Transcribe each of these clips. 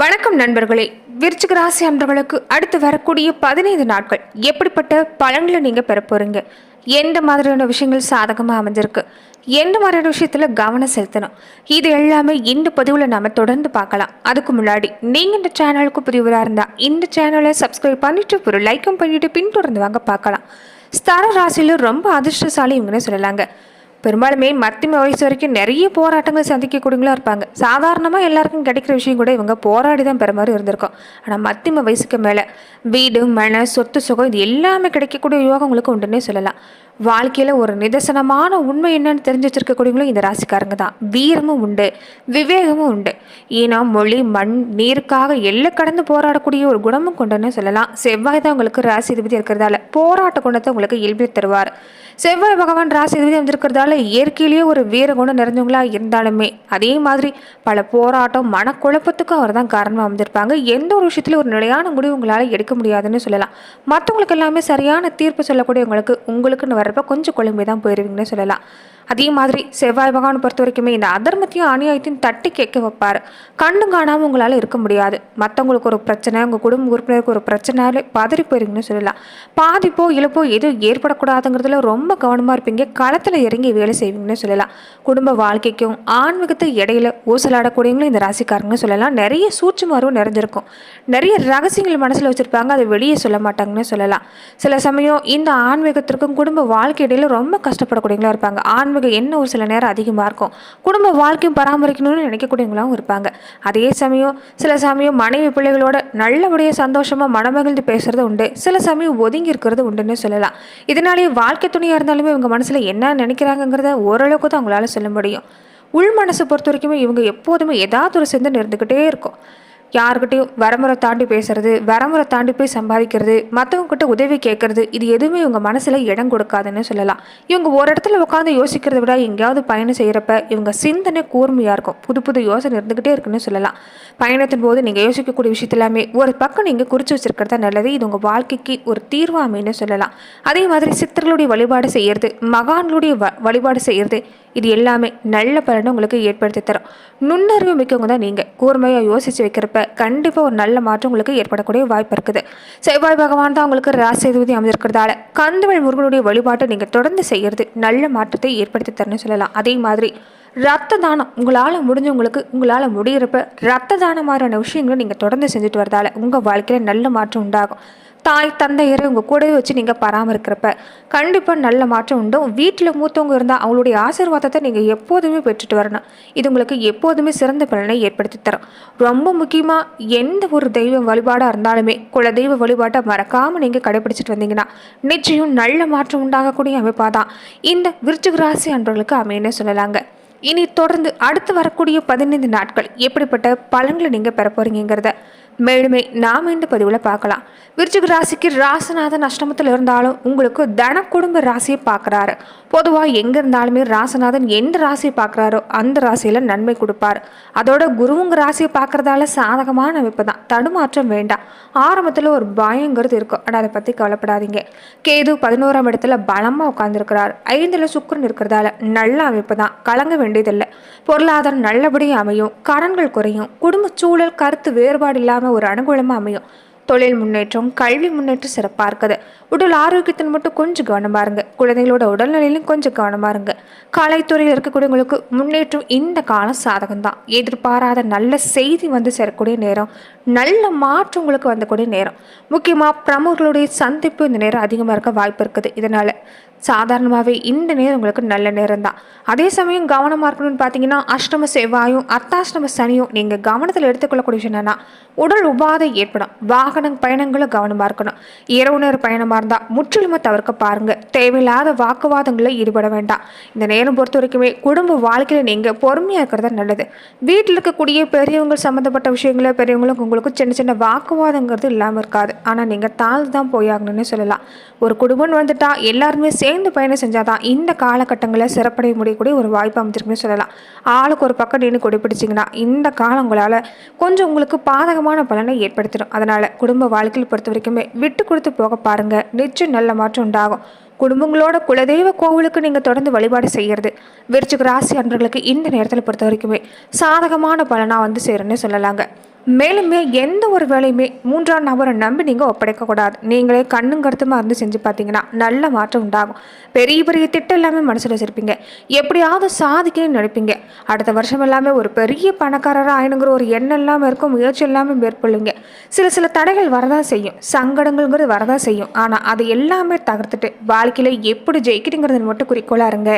வணக்கம் நண்பர்களே. விருச்சிக ராசி அன்பர்களுக்கு அடுத்து வரக்கூடிய பதினைந்து நாட்கள் எப்படிப்பட்ட பலன்களை நீங்கள் பெற போகிறீங்க எந்த மாதிரியான விஷயங்கள் சாதகமாக அமைஞ்சிருக்கு? எந்த மாதிரியான விஷயத்தில் கவனம் செலுத்தணும்? இது எல்லாமே இந்த பதிவில் நம்ம தொடர்ந்து பார்க்கலாம். அதுக்கு முன்னாடி நீங்கள் இந்த சேனலுக்கு புதிவராக இருந்தால் இந்த சேனலை சப்ஸ்கிரைப் பண்ணிட்டு ஒரு லைக்கும் பண்ணிவிட்டு பின்தொடர்ந்து வாங்க பார்க்கலாம். ஸ்தர ராசியில் ரொம்ப அதிர்ஷ்டசாலி இவங்கன்னு சொல்லலாங்க. பெரும்பாலுமே மத்திய வயசு வரைக்கும் நிறைய போராட்டங்கள் சந்திக்கக்கூடியவங்களா இருப்பாங்க. சாதாரணமாக எல்லாருக்கும் கிடைக்கிற விஷயம் கூட இவங்க போராடி தான் பெற மாதிரி இருந்திருக்கும். ஆனால் மத்தியம வயசுக்கு மேலே வீடு மன சொத்து சுகம் இது எல்லாமே கிடைக்கக்கூடிய யோகம் உங்களுக்கு உண்டுன்னே சொல்லலாம். வாழ்க்கையில் ஒரு நிதர்சனமான உண்மை என்னன்னு தெரிஞ்சு வச்சுருக்கக்கூடியவங்களும் இந்த ராசிக்காரங்க தான். வீரமும் உண்டு விவேகமும் உண்டு. ஏன்னா மொழி மண் நீருக்காக எல்லை கடந்து போராடக்கூடிய ஒரு குணமும் கொண்டுன்னு சொல்லலாம். செவ்வாய் தான் உங்களுக்கு ராசி அதிபதி இருக்கிறதால போராட்ட குணத்தை உங்களுக்கு இயல்பில் தருவார். செவ்வாய் பகவான் ராசி அதிபதி வந்திருக்கிறதால இயற்கையிலேயே ஒரு வீர குணம் நிறைஞ்சவங்களா இருந்தாலுமே அதே மாதிரி பல போராட்டம் மனக்குழப்பத்துக்கும் அவர் தான் காரணமாக வந்திருப்பாங்க. எந்த ஒரு விஷயத்துலையும் ஒரு நிலையான முடிவு உங்களால் எடுக்க முடியாதுன்னு சொல்லலாம். மற்றவங்களுக்கு எல்லாமே சரியான தீர்ப்பு சொல்லக்கூடியவங்களுக்கு உங்களுக்குன்னு வர்றப்ப கொஞ்சம் குழம்பு தான் போயிருவீங்கன்னு சொல்லலாம். அதே மாதிரி செவ்வாய் பகவான் பொறுத்த வரைக்குமே இந்த அதர்மத்தையும் அநியாயத்தையும் தட்டி கேட்க வைப்பார். கண்ணு காணாமல் உங்களால் இருக்க முடியாது. மற்றவங்களுக்கு ஒரு பிரச்சனை உங்கள் குடும்ப உறுப்பினருக்கு ஒரு பிரச்சனையாலே பதறி போயிருங்கன்னு சொல்லலாம். பாதிப்போ இழப்போ எதுவும் ஏற்படக்கூடாதுங்கிறதுல ரொம்ப கவனமாக இருப்பீங்க. களத்தில் இறங்கி வேலை செய்வீங்கன்னு சொல்லலாம். குடும்ப வாழ்க்கைக்கும் ஆன்மீகத்து இடையில ஊசலாடக்கூடியவங்களும் இந்த ராசிக்காரங்கன்னு சொல்லலாம். நிறைய சூட்சுமரும் நிறைஞ்சிருக்கும். நிறைய ரகசியங்கள் மனசில் வச்சுருப்பாங்க. அதை வெளியே சொல்ல மாட்டாங்கன்னு சொல்லலாம். சில சமயம் இந்த ஆன்மீகத்திற்கும் குடும்ப வாழ்க்கை இடையில ரொம்ப கஷ்டப்படக்கூடியவங்களா இருப்பாங்க. ஆன்மீகம் என்ன ஒரு சில நேரம் அதிகமாக இருக்கும்? குடும்ப வாழ்க்கையும் பராமரிக்கணும்னு நினைக்கக்கூடியவங்களாகவும் இருப்பாங்க. அதே சமயம் சில சமயம் மனைவி பிள்ளைகளோட நல்லபடியாக சந்தோஷமாக மனமகிழ்ந்து பேசுறது உண்டு. சில சமயம் ஒதுங்கி இருக்கிறது உண்டுன்னு சொல்லலாம். இதனாலேயே வாழ்க்கை துணையாக இருந்தாலுமே இவங்க மனசில் என்ன நினைக்கிறாங்கங்கிறத ஓரளவுக்கு தான் அவங்களால சொல்ல முடியும். உள் மனசை பொறுத்த வரைக்குமே இவங்க எப்போதுமே ஏதாவது ஒரு சிந்தனை இருந்துக்கிட்டே இருக்கும். யாருக்கிட்டையும் வரமுறை தாண்டி பேசுறது வரமுறை தாண்டி போய் சம்பாதிக்கிறது மற்றவங்க கிட்ட உதவி கேட்கறது இது எதுவுமே இவங்க மனசில் இடம் கொடுக்காதுன்னு சொல்லலாம். இவங்க ஒரு இடத்துல உட்காந்து யோசிக்கிறத விட எங்கேயாவது பயணம் செய்கிறப்ப இவங்க சிந்தனை கூர்மையாக இருக்கும். புது புது யோசனை இருந்துக்கிட்டே இருக்குன்னு சொல்லலாம். பயணத்தின் போது நீங்கள் யோசிக்கக்கூடிய விஷயத்த எல்லாமே ஒரு பக்கம் நீங்கள் குறித்து வச்சிருக்கிறதா நல்லது இது உங்கள் வாழ்க்கைக்கு ஒரு தீர்வு அமைன்னு சொல்லலாம். அதே மாதிரி சித்தர்களுடைய வழிபாடு செய்கிறது மகான்களுடைய வ வழிபாடு செய்கிறது இது எல்லாமே நல்ல பலனை உங்களுக்கு ஏற்படுத்தி தரும். நுண்ணறிவு மிக்கவங்க தான் நீங்கள் கூர்மையாக யோசித்து வைக்கிறப்ப கண்டிப்பாக ஒரு நல்ல மாற்றம் உங்களுக்கு ஏற்படக்கூடிய வாய்ப்பு இருக்குது. செவ்வாய் பகவான் தான் உங்களுக்கு ராசிதிபதி அமைஞ்சிருக்கிறதால கந்தவள் முருகனுடைய வழிபாட்டை நீங்கள் தொடர்ந்து செய்கிறது நல்ல மாற்றத்தை ஏற்படுத்தி தரணும்னு சொல்லலாம். அதே மாதிரி ரத்த தானம் உங்களால் முடிஞ்சவங்களுக்கு உங்களால் முடிகிறப்ப ரத்த தானம் மாதிரியான விஷயங்களை நீங்கள் தொடர்ந்து செஞ்சுட்டு வரதால உங்கள் வாழ்க்கையில் நல்ல மாற்றம் உண்டாகும். தாய் தந்தையரை உங்கள் கூடவே வச்சு நீங்கள் பராமரிக்கிறப்ப கண்டிப்பாக நல்ல மாற்றம் உண்டும் வீட்டில் மூத்தவங்க இருந்தால் அவங்களுடைய ஆசீர்வாதத்தை நீங்கள் எப்போதுமே பெற்றுட்டு வரணும். இது உங்களுக்கு எப்போதுமே சிறந்த பலனை ஏற்படுத்தி தரும். ரொம்ப முக்கியமாக எந்த ஒரு தெய்வ வழிபாடாக இருந்தாலுமே குல தெய்வ வழிபாட்டை மறக்காமல் நீங்கள் கடைபிடிச்சிட்டு வந்தீங்கன்னா நிச்சயம் நல்ல மாற்றம் உண்டாகக்கூடிய அமைப்பாக தான் இந்த விருச்சிகராசி அன்றவர்களுக்கு அமையன்னு சொல்லலாங்க. இனி தொடர்ந்து அடுத்து வரக்கூடிய பதினைந்து நாட்கள் எப்படிப்பட்ட பலன்களை நீங்கள் பெற போகிறீங்கிறத மேலுமே நாம் இந்த பதிவில் பார்க்கலாம். விருச்சிக ராசிக்கு ராசநாதன் அஷ்டமத்தில் இருந்தாலும் உங்களுக்கு தன குடும்ப ராசியை பார்க்குறாரு. பொதுவாக எங்கே இருந்தாலுமே ராசநாதன் எந்த ராசியை பார்க்குறாரோ அந்த ராசியில் நன்மை கொடுப்பார். அதோட குருவுங்க ராசியை பார்க்குறதால சாதகமான அமைப்பு தான். தடுமாற்றம் வேண்டாம். ஆரம்பத்தில் ஒரு பயங்கிறது இருக்கும். ஆனால் அதை பற்றி கவலைப்படாதீங்க. கேது பதினோராம் இடத்துல பலமாக உட்காந்துருக்கிறார் ஐந்தில் சுக்கரன் இருக்கிறதால நல்ல அமைப்பு தான். கலங்க வேண்டியதில்லை. பொருளாதாரம் நல்லபடியாக அமையும். கடன்கள் குறையும். குடும்ப சூழல் கருத்து வேறுபாடு இல்லாமல் ஒரு அனுகூலமாக அமையும். தொழில் முன்னேற்றம் கல்வி முன்னேற்றம் சிறப்பாக இருக்குது உடல் ஆரோக்கியத்தில் மட்டும் கொஞ்சம் கவனமாக இருங்க. குழந்தைகளோட உடல்நிலையிலும் கொஞ்சம் கவனமாக இருங்க. கலைத்துறையில் இருக்கக்கூடியவங்களுக்கு முன்னேற்றம் இந்த காலம் சாதகம் தான் எதிர்பாராத நல்ல செய்தி வந்து சேரக்கூடிய நேரம் நல்ல மாற்றம் உங்களுக்கு வந்தக்கூடிய நேரம். முக்கியமாக பிரமுகர்களுடைய சந்திப்பு இந்த நேரம் அதிகமாக இருக்க வாய்ப்பு இருக்குது. இதனால் சாதாரணமாகவே இந்த நேரம் உங்களுக்கு நல்ல நேரம் தான் அதே சமயம் கவனமாக இருக்கணும்னு பார்த்தீங்கன்னா அஷ்டம செவ்வாயும் அர்த்தாஷ்டம சனியும் நீங்கள் கவனத்தில் எடுத்துக்கொள்ளக்கூடிய விஷயம் என்னென்னா உடல் உபாதை ஏற்படும். வாகன பயணங்களும் கவனமாக இருக்கணும். இரவு நேர பயணமாக இருந்தால் முற்றிலுமாக தவிர்க்க பாருங்கள் தேவையில்லாத வாக்குவாதங்களில் ஈடுபட வேண்டாம். இந்த நேரம் பொறுத்த வரைக்குமே குடும்ப வாழ்க்கையில் நீங்கள் பொறுமையாக இருக்கிறது நல்லது. வீட்டில் இருக்கக்கூடிய பெரியவங்க சம்மந்தப்பட்ட விஷயங்கள பெரியவங்களுக்கு உங்களுக்கு சின்ன சின்ன வாக்குவாதங்கிறது இல்லாமல் இருக்காது. ஆனால் நீங்கள் தாழ்ந்து தான் போயாகணும்னு சொல்லலாம். ஒரு குடும்பம்னு வந்துட்டால் எல்லாருமே சேர்ந்து பயணம் செஞ்சாதான் இந்த காலகட்டங்களில் சிறப்படைய முடியக்கூடிய ஒரு வாய்ப்பு அமைச்சிருக்குன்னு சொல்லலாம். ஆளுக்கு ஒரு பக்கம் நின்று கொடி பிடிச்சிங்கன்னா இந்த காலம் உங்களால் கொஞ்சம் உங்களுக்கு பாதகமான பலனை ஏற்படுத்திடும். அதனால் குடும்ப வாழ்க்கையில் பொறுத்த வரைக்குமே விட்டு கொடுத்து போக பாருங்கள் நிச்சயம் நல்ல மாற்றம் உண்டாகும். குடும்பங்களோட குலதெய்வ கோவிலுக்கு நீங்கள் தொடர்ந்து வழிபாடு செய்கிறது விருச்சிக ராசி அன்பர்களுக்கு இந்த நேரத்தில் பொறுத்த வரைக்குமே சாதகமான பலனாக வந்து சேரும்னு சொல்லலாங்க. மேலுமே எந்த ஒரு வேலையுமே மூன்றாம் நபரை நம்பி நீங்கள் ஒப்படைக்கக்கூடாது நீங்களே கண்ணும் கருத்துமாக இருந்து செஞ்சு பார்த்தீங்கன்னா நல்ல மாற்றம் உண்டாகும். பெரிய பெரிய திட்டம் எல்லாமே மனசில் வச்சுருப்பீங்க. எப்படியாவது சாதிக்கணும்னு நினைப்பீங்க. அடுத்த வருஷம் எல்லாமே ஒரு பெரிய பணக்காரராக ஆயினுங்கிற ஒரு எண்ணம் இல்லாமல் இருக்கும் முயற்சி எல்லாமே மேற்கொள்ளுங்க. சில சில தடைகள் வரதான் செய்யும். சங்கடங்கள்ங்கிறது வரதான் செய்யும். ஆனால் அது எல்லாமே தகர்த்துட்டு வாழ்க்கையில் எப்படி ஜெயிக்கிறீங்கிறது மட்டும் குறிக்கோளாக இருங்க.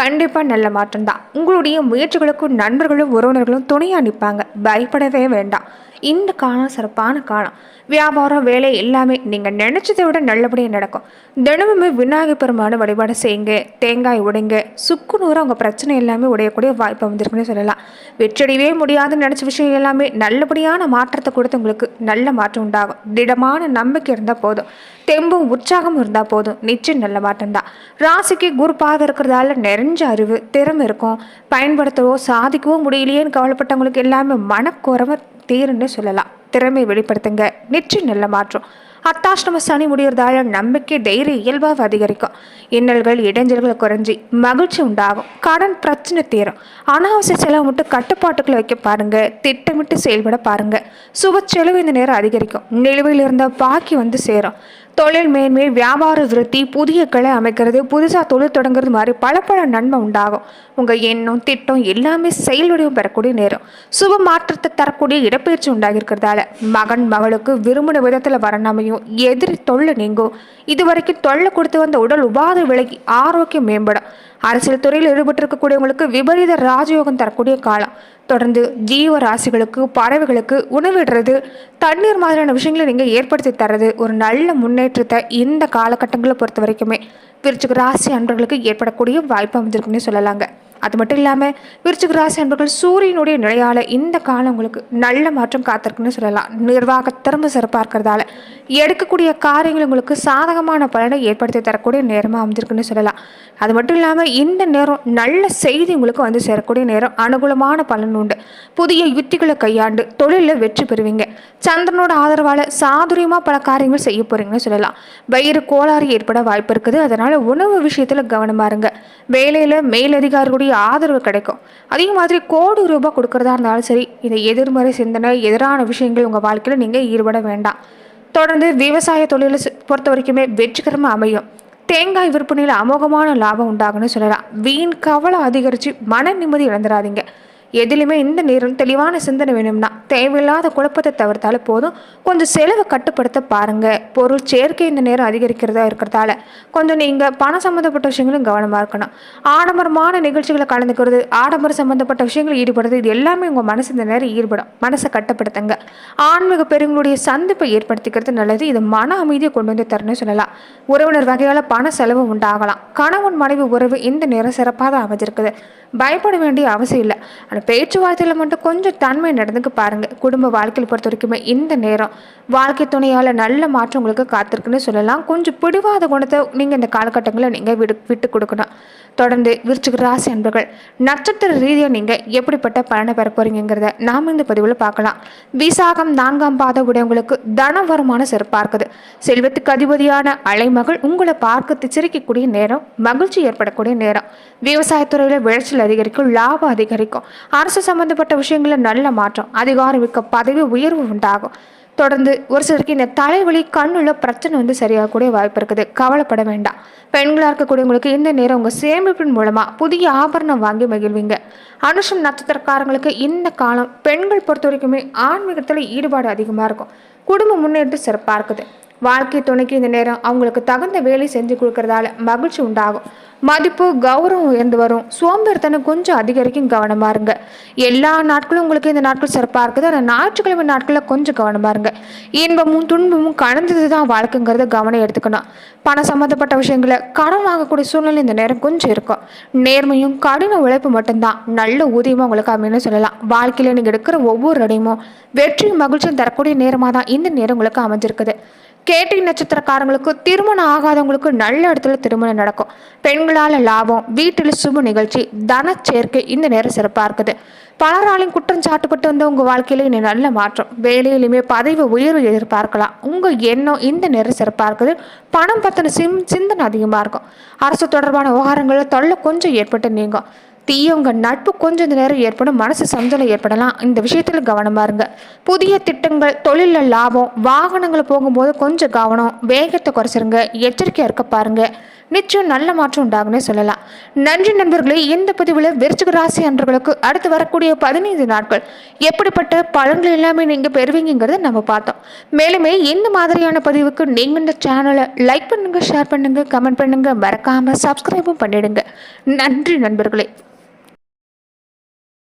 கண்டிப்பாக நல்ல மாற்றம் தான் உங்களுடைய முயற்சிகளுக்கும் நண்பர்களும் உறவினர்களும் துணையாக நிற்பாங்க பயப்படவே வேண்டாம். இந்த காலம் சிறப்பான காலம் வியாபாரம் வேலை எல்லாமே நீங்கள் நினச்சதை விட நல்லபடியாக நடக்கும். தினமுமே விநாயகர் பெருமான வழிபாடு செய்யுங்க தேங்காய் உடைங்க சுக்குநூறு உங்கள் பிரச்சனை எல்லாமே உடையக்கூடிய வாய்ப்பு வந்திருக்குன்னு சொல்லலாம். வெற்றடையவே முடியாதுன்னு நினச்ச விஷயம் எல்லாமே நல்லபடியான மாற்றத்தை கொடுத்து உங்களுக்கு நல்ல மாற்றம் உண்டாகும். திடமான நம்பிக்கை இருந்தால் போதும். தெம்பும் உற்சாகமும் இருந்தால் போதும். நிச்சயம் நல்ல மாற்றம் தான். ராசிக்கு குரு இருக்கிறதால நிறைஞ்ச அறிவு திறமை இருக்கும். பயன்படுத்தவோ சாதிக்கவோ முடியலையேன்னு கவலைப்பட்டவங்களுக்கு எல்லாமே மனக்குறவை தேருன்னு சொல்லலாம். திறமை வெளிப்படுத்துங்க. நிச்சயம் நல்ல மாற்றம். அத்தாஷ்டம சனி முடியறதால நம்பிக்கை தைரியம் இயல்பாக அதிகரிக்கும். இன்னல்கள் இடைஞ்சல்கள் குறைஞ்சி மகிழ்ச்சி உண்டாகும். கடன் பிரச்சனை தீரும். அனாவசிய செலவு மட்டும் கட்டுப்பாட்டுக்குள்ள வைக்க பாருங்க. திட்டமிட்டு செயல்பட பாருங்க. சுப செலவு இந்த நேரம் அதிகரிக்கும். நிலுவையில் இருந்த பாக்கி வந்து சேரும். தொழில் மேன்மை வியாபார விருத்தி புதிய கிளை அமைக்கிறது புதுசாக தொழில் தொடங்குறது மாதிரி பல பல நன்மை உண்டாகும். உங்கள் எண்ணம் திட்டம் எல்லாமே செயல் வடிவம் பெறக்கூடிய நேரம். சுப மாற்றத்தை தரக்கூடிய இடப்பெயர்ச்சி உண்டாகிருக்கிறதால மகன் மகளுக்கு விரும்பின விதத்தில் வரணமையும் எதிரி தொல்லை நீங்கும் இதுவரைக்கும் தொல்லை கொடுத்து வந்த உடல் உபாதை விலகி ஆரோக்கியம் மேம்படும். அரசியல் துறையில் ஈடுபட்டிருக்கக்கூடியவங்களுக்கு விபரீத ராஜயோகம் தரக்கூடிய காலம். தொடர்ந்து ஜீவ ராசிகளுக்கு பறவைகளுக்கு உணவிடுறது தண்ணீர் மாதிரியான விஷயங்களை நீங்கள் ஏற்படுத்தி தர்றது ஒரு நல்ல முன்னேற்றத்தை இந்த காலகட்டங்களை பொறுத்த வரைக்குமே விருச்சிக ராசி அன்பர்களுக்கு ஏற்படக்கூடிய வாய்ப்பு அமைஞ்சிருக்குன்னு சொல்லலாங்க. அது மட்டும் இல்லாமல் விருச்சிக ராசி அன்பர்கள் சூரியனுடைய நிலையால் இந்த காலம் உங்களுக்கு நல்ல மாற்றம் காத்திருக்குன்னு சொல்லலாம். நிர்வாக திறமை சிறப்பாக இருக்கிறதால எடுக்கக்கூடிய காரியங்கள் உங்களுக்கு சாதகமான பலனை ஏற்படுத்தி தரக்கூடிய நேரமாக அமைஞ்சிருக்குன்னு சொல்லலாம். அது மட்டும் இல்லாமல் இந்த நேரம் நல்ல செய்தி உங்களுக்கு வந்து சேரக்கூடிய நேரம் அனுகூலமான பலன் உண்டு. புதிய யுத்திகளை கையாண்டு தொழிலில் வெற்றி பெறுவீங்க. சந்திரனோட ஆதரவால் சாதுரியமாக பல காரியங்கள் செய்ய போகிறீங்கன்னு சொல்லலாம். வயிறு கோளாறு ஏற்பட வாய்ப்பு இருக்குது. அதனால் உணவு விஷயத்தில் கவனமாக இருங்க. வேலையில் மேலதிகாரிகளுடைய ஆதரவு கிடைக்கும். அதே மாதிரி கோடி ரூபாய் கொடுக்குறதா இருந்தாலும் சரி இந்த எதிர்மறை சிந்தனை எதிரான விஷயங்கள் உங்கள் வாழ்க்கையில் நீங்கள் ஈடுபட வேண்டாம். தொடர்ந்து விவசாய தொழிலை பொறுத்த வரைக்குமே வெற்றிகரமாக அமையும். தேங்காய் விற்பனையில் அமோகமான லாபம் உண்டாகுன்னு சொல்லலாம். வீண் கவலை அதிகரித்து மன நிம்மதி இழந்துடாதீங்க எதிலுமே இந்த நேரம் தெளிவான சிந்தனை வேணும்னா தேவையில்லாத குழப்பத்தை தவிர்த்தாலும் போதும். கொஞ்சம் செலவை கட்டுப்படுத்த பாருங்கள் பொருள் சேர்க்கை இந்த நேரம் அதிகரிக்கிறதா இருக்கிறதால கொஞ்சம் நீங்கள் பணம் சம்மந்தப்பட்ட விஷயங்களும் கவனமாக இருக்கணும். ஆடம்பரமான நிகழ்ச்சிகளை கலந்துக்கிறது ஆடம்பரம் சம்மந்தப்பட்ட விஷயங்கள் ஈடுபடுறது இது எல்லாமே உங்கள் மனசு இந்த நேரம் ஈடுபடும். மனசை கட்டுப்படுத்துங்க. ஆன்மீக பெருங்களுடைய சந்திப்பை ஏற்படுத்திக்கிறது நல்லது. இது மன அமைதியை கொண்டு வந்து தரணும்னு சொல்லலாம். உறவினர் வகையால் பண செலவு உண்டாகலாம். கணவன் மனைவி உறவு இந்த நேரம் சிறப்பாக தான் அமைஞ்சிருக்குது. பயப்பட வேண்டிய அவசியம் இல்லை. ஆனால் பேச்சுவார்த்தையில் மட்டும் கொஞ்சம் தன்மை நடந்துக்கு பாருங்கள் குடும்ப வாழ்க்கையில் பொறுத்த வரைக்குமே இந்த நேரம் வாழ்க்கை துணையால் நல்ல மாற்றம் உங்களுக்கு காத்திருக்குன்னு சொல்லலாம். கொஞ்சம் பிடிவாத குணத்தை நீங்கள் இந்த காலகட்டங்களில் நீங்கள் விடு விட்டு கொடுக்கணும். தொடர்ந்து விருச்சிக ராசி அன்பர்கள் நட்சத்திர ரீதியாக நீங்கள் எப்படிப்பட்ட பலனை பெற போறீங்கிறத நாம் இந்த பதிவில் பார்க்கலாம். விசாகம் நான்காம் பாத உடையவங்களுக்கு தன வருமானம் சிறப்பாக இருக்குது செல்வத்துக்கு அதிபதியான அலைமகள் உங்களை பார்க்க திச்சரிக்கக்கூடிய நேரம் மகிழ்ச்சி ஏற்படக்கூடிய நேரம். விவசாயத்துறையில் விளைச்சல் அதிகரிக்கும் லாபம் அதிகரிக்கும். அரசு சம்பந்தப்பட்ட விஷயங்களில் நல்ல மாற்றம் அதிகாரமிக்க பதவி உயர்வு உண்டாகும். தொடர்ந்து ஒரு சிலருக்கு இந்த தலைவலி கண்ணுள்ள பிரச்சனை வந்து சரியாகக்கூடிய வாய்ப்பு இருக்குது. கவலைப்பட வேண்டாம். பெண்களாக இருக்கக்கூடியவங்களுக்கு இந்த நேரம் உங்கள் சேமிப்பின் மூலமாக புதிய ஆபரணம் வாங்கி மகிழ்வீங்க. அனுஷம் நட்சத்திரக்காரங்களுக்கு இந்த காலம் பெண்கள் பொறுத்த வரைக்குமே ஆன்மீகத்தில் ஈடுபாடு அதிகமாக இருக்கும். குடும்பம் முன்னேற்றம் சிறப்பாக இருக்குது. வாழ்க்கை துணைக்கு இந்த நேரம் அவங்களுக்கு தகுந்த வேலை செஞ்சு கொடுக்கறதால மகிழ்ச்சி உண்டாகும். மதிப்பு கௌரவம் உயர்ந்து வரும். சோம்பேறித்தனம் கொஞ்சம் அதிகரிக்கும். கவனமாக இருங்க. எல்லா நாட்களும் உங்களுக்கு இந்த நாட்கள் சிறப்பாக இருக்குது. ஆனால் ஞாயிற்றுக்கிழமை நாட்களில் கொஞ்சம் கவனமாக இருங்க. இன்பமும் துன்பமும் கலந்தது தான் வாழ்க்கைங்கிறத கவனம் எடுத்துக்கணும். பணம் சம்மந்தப்பட்ட விஷயங்களை கடன் வாங்கக்கூடிய சூழ்நிலை இந்த நேரம் கொஞ்சம் இருக்கும். நேர்மையும் கடின உழைப்பு மட்டும்தான். நல்ல ஊதியமாக உங்களுக்கு அமைன்னு சொல்லலாம். வாழ்க்கையில் நீங்கள் எடுக்கிற ஒவ்வொரு அடையும் வெற்றியும் மகிழ்ச்சியும் தரக்கூடிய நேரமாக தான் இந்த நேரம் உங்களுக்கு அமைஞ்சிருக்குது. கேட்டி நட்சத்திரக்காரங்களுக்கு திருமணம் ஆகாதவங்களுக்கு நல்ல இடத்துல திருமணம் நடக்கும். பெண்கள் பெண்களால் லாபம். வீட்டில் சுப நிகழ்ச்சி தன சேர்க்கை இந்த நேரம் சிறப்பாக இருக்குது. பலராலையும் குற்றம் சாட்டுப்பட்டு வந்த உங்கள் வாழ்க்கையில இனி நல்ல மாற்றம். வேலையிலுமே பதவி உயர்வு எதிர்பார்க்கலாம். உங்கள் எண்ணம் இந்த நேரம் சிறப்பாக இருக்குது. பணம் பற்றின சிம் சிந்தனை அதிகமாக இருக்கும். அரசு தொடர்பான விவகாரங்களில் தொல்லை கொஞ்சம் ஏற்பட்டு நீங்கும். தீயவங்க நட்பு கொஞ்சம் நேரம் ஏற்படும். மனசு சஞ்சலம் ஏற்படலாம். இந்த விஷயத்தில் கவனமாக இருங்க. புதிய திட்டங்கள் தொழிலில் லாபம் வாகனங்கள் போகும்போது கொஞ்சம் கவனம். வேகத்தை குறைச்சிருங்க. எச்சரிக்கையாக இருக்க பாருங்கள் நிச்சயம் நல்ல மாற்றம் உண்டாகும்னே சொல்லலாம். நன்றி நண்பர்களே இந்த பதிவில் விருச்சிக ராசி அன்றர்களுக்கு அடுத்து வரக்கூடிய பதினைந்து நாட்கள் எப்படிப்பட்ட பலன்கள் எல்லாமே நீங்கள் பெறுவீங்கிறத நம்ம பார்த்தோம். மேலுமே இந்த மாதிரியான பதிவுக்கு நீங்கள் இந்த சேனலை லைக் பண்ணுங்கள் ஷேர் பண்ணுங்கள் கமெண்ட் பண்ணுங்கள் மறக்காமல் சப்ஸ்கிரைபும் பண்ணிடுங்க. நன்றி நண்பர்களே.